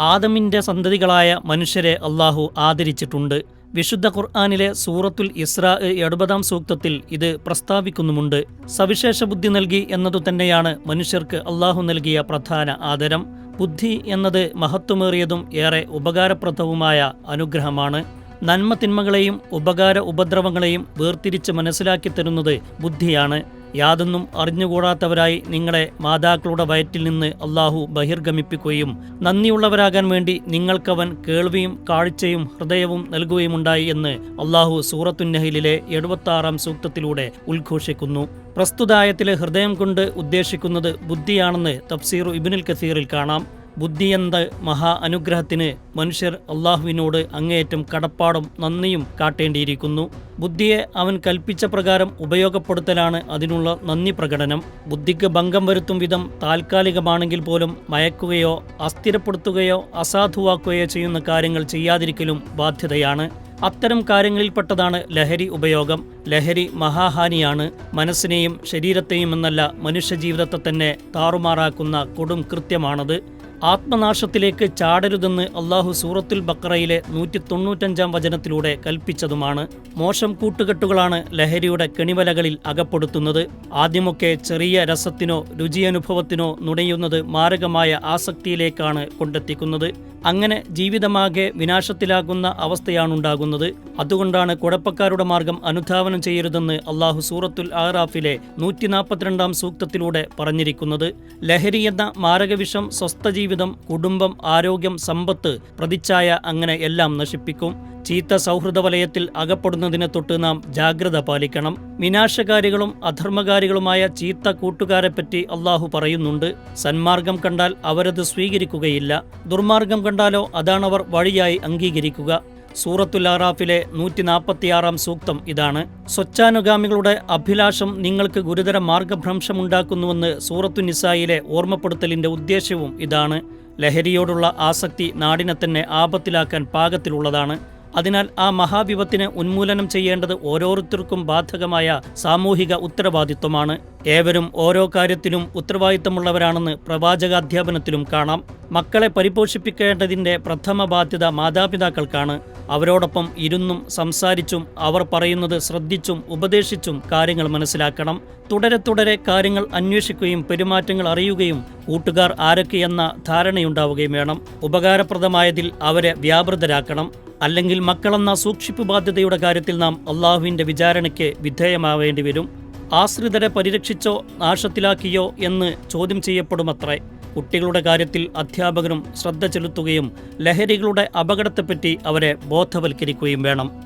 ആദമിന്റെ സന്തതികളായ മനുഷ്യരെ അള്ളാഹു ആദരിച്ചിട്ടുണ്ട്. വിശുദ്ധ ഖുർആാനിലെ സൂറത്തുൽ ഇസ്രാ എഴുപതാം സൂക്തത്തിൽ ഇത് പ്രസ്താവിക്കുന്നുമുണ്ട്. സവിശേഷ ബുദ്ധി നൽകി എന്നതു തന്നെയാണ് മനുഷ്യർക്ക് അള്ളാഹു നൽകിയ പ്രധാന ആദരം. ബുദ്ധി എന്നത് മഹത്വമേറിയതും ഏറെ ഉപകാരപ്രദവുമായ അനുഗ്രഹമാണ്. നന്മ തിന്മകളെയും ഉപകാര ഉപദ്രവങ്ങളെയും വേർതിരിച്ച് മനസ്സിലാക്കി തരുന്നത് ബുദ്ധിയാണ്. യാതൊന്നും അറിഞ്ഞുകൂടാത്തവരായി നിങ്ങളെ മാതാക്കളുടെ വയറ്റിൽ നിന്ന് അള്ളാഹു ബഹിർഗമിപ്പിക്കുകയും നന്ദിയുള്ളവരാകാൻ വേണ്ടി നിങ്ങൾക്കവൻ കേൾവിയും കാഴ്ചയും ഹൃദയവും നൽകുകയുമുണ്ടായി എന്ന് അള്ളാഹു സൂറത്തുന്നഹിലിലെ എഴുപത്തി സൂക്തത്തിലൂടെ ഉദ്ഘോഷിക്കുന്നു. പ്രസ്തുതായത്തിലെ ഹൃദയം കൊണ്ട് ഉദ്ദേശിക്കുന്നത് ബുദ്ധിയാണെന്ന് തഫ്സീറു ഇബിനുൽ കസീറിൽ കാണാം. ബുദ്ധിയെന്ന മഹാ അനുഗ്രഹത്തിന് മനുഷ്യർ അള്ളാഹുവിനോട് അങ്ങേയറ്റം കടപ്പാടും നന്ദിയും കാട്ടേണ്ടിയിരിക്കുന്നു. ബുദ്ധിയെ അവൻ കൽപ്പിച്ച പ്രകാരം ഉപയോഗപ്പെടുത്തലാണ് അതിനുള്ള നന്ദി പ്രകടനം. ബുദ്ധിക്ക് ഭംഗം വരുത്തും വിധം താൽക്കാലികമാണെങ്കിൽ പോലും മയക്കുകയോ അസ്ഥിരപ്പെടുത്തുകയോ അസാധുവാക്കുകയോ ചെയ്യുന്ന കാര്യങ്ങൾ ചെയ്യാതിരിക്കലും ബാധ്യതയാണ്. അത്തരം കാര്യങ്ങളിൽപ്പെട്ടതാണ് ലഹരി ഉപയോഗം. ലഹരി മഹാഹാനിയാണ്. മനസ്സിനെയും ശരീരത്തെയും എന്നല്ല മനുഷ്യജീവിതത്തെ തന്നെ താറുമാറാക്കുന്ന കൊടും കൃത്യമാണത്. ആത്മനാശത്തിലേക്ക് ചാടരുതെന്ന് അള്ളാഹു സൂറത്തുൽ ബക്കറയിലെ നൂറ്റി തൊണ്ണൂറ്റഞ്ചാം വചനത്തിലൂടെ കൽപ്പിച്ചതുമാണ്. മോശം കൂട്ടുകെട്ടുകളാണ് ലഹരിയുടെ കെണിവലകളിൽ അകപ്പെടുത്തുന്നത്. ആദ്യമൊക്കെ ചെറിയ രസത്തിനോ രുചിയനുഭവത്തിനോ നുണയുന്നത് മാരകമായ ആസക്തിയിലേക്കാണ് കൊണ്ടെത്തിക്കുന്നത്. അങ്ങനെ ജീവിതമാകെ വിനാശത്തിലാകുന്ന അവസ്ഥയാണുണ്ടാകുന്നത്. അതുകൊണ്ടാണ് കുഴപ്പക്കാരുടെ മാർഗം അനുധാവനം ചെയ്യരുതെന്ന് അള്ളാഹു സൂറത്തുൽ ആറാഫിലെ നൂറ്റി നാൽപ്പത്തിരണ്ടാം സൂക്തത്തിലൂടെ പറഞ്ഞിരിക്കുന്നത്. ലഹരി എന്ന മാരകവിഷം സ്വസ്ഥ ജീവിതം കുടുംബം ആരോഗ്യം സമ്പത്ത് പ്രതിച്ഛായ അങ്ങനെ എല്ലാം നശിപ്പിക്കും. ചീത്ത സൗഹൃദ വലയത്തിൽ അകപ്പെടുന്നതിനെ തൊട്ട് നാം ജാഗ്രത പാലിക്കണം. വിനാശകാരികളും അധർമ്മകാരികളുമായ ചീത്ത കൂട്ടുകാരെപ്പറ്റി അള്ളാഹു പറയുന്നുണ്ട്. സന്മാർഗം കണ്ടാൽ അവരത് സ്വീകരിക്കുകയില്ല. ദുർമാർഗം കണ്ടാലോ അതാണവർ വഴിയായി അംഗീകരിക്കുക. സൂറത്തുൽ ആറാഫിലെ നൂറ്റി നാൽപ്പത്തിയാറാം സൂക്തം ഇതാണ്. സ്വച്ഛാനുഗാമികളുടെ അഭിലാഷം നിങ്ങൾക്ക് ഗുരുതര മാർഗഭ്രംശമുണ്ടാക്കുന്നുവെന്ന് സൂറത്തു നിസായിലെ ഓർമ്മപ്പെടുത്തലിന്റെ ഉദ്ദേശ്യവും ഇതാണ്. ലഹരിയോടുള്ള ആസക്തി നാടിനെ തന്നെ ആപത്തിലാക്കാൻ പാകത്തിലുള്ളതാണ്. അതിനാൽ ആ മഹാവിപത്തിന് ഉന്മൂലനം ചെയ്യേണ്ടത് ഓരോരുത്തർക്കും ബാധകമായ സാമൂഹിക ഉത്തരവാദിത്വമാണ്. ഏവരും ഓരോ കാര്യത്തിലും ഉത്തരവാദിത്തമുള്ളവരാണെന്ന് പ്രവാചക പ്രവാചകാധ്യാപനത്തിലും കാണാം. മക്കളെ പരിപോഷിപ്പിക്കേണ്ടതിന്റെ പ്രഥമ ബാധ്യത മാതാപിതാക്കൾക്കാണ്. അവരോടൊപ്പം ഇരുന്നും സംസാരിച്ചും അവർ പറയുന്നത് ശ്രദ്ധിച്ചും ഉപദേശിച്ചും കാര്യങ്ങൾ മനസ്സിലാക്കണം. തുടരെ തുടരെ കാര്യങ്ങൾ അന്വേഷിക്കുകയും പെരുമാറ്റങ്ങൾ അറിയുകയും കൂട്ടുകാർ ആരൊക്കെയെന്ന ധാരണയുണ്ടാവുകയും വേണം. ഉപകാരപ്രദമായതിൽ അവരെ വ്യാപൃതരാക്കണം. അല്ലെങ്കിൽ മക്കളെന്ന സൂക്ഷിപ്പ് ബാധ്യതയുടെ കാര്യത്തിൽ നാം അള്ളാഹുവിന്റെ വിചാരണയ്ക്ക് വിധേയമാവേണ്ടി വരും. ആശ്രിതരെ പരിരക്ഷിച്ചോ നാശത്തിലാക്കിയോ എന്ന് ചോദ്യം ചെയ്യപ്പെടുമത്രേ. കുട്ടികളുടെ കാര്യത്തിൽ അധ്യാപകരും ശ്രദ്ധ ചെലുത്തുകയും ലഹരികളുടെ അപകടത്തെപ്പറ്റി അവരെ ബോധവൽക്കരിക്കുകയും വേണം.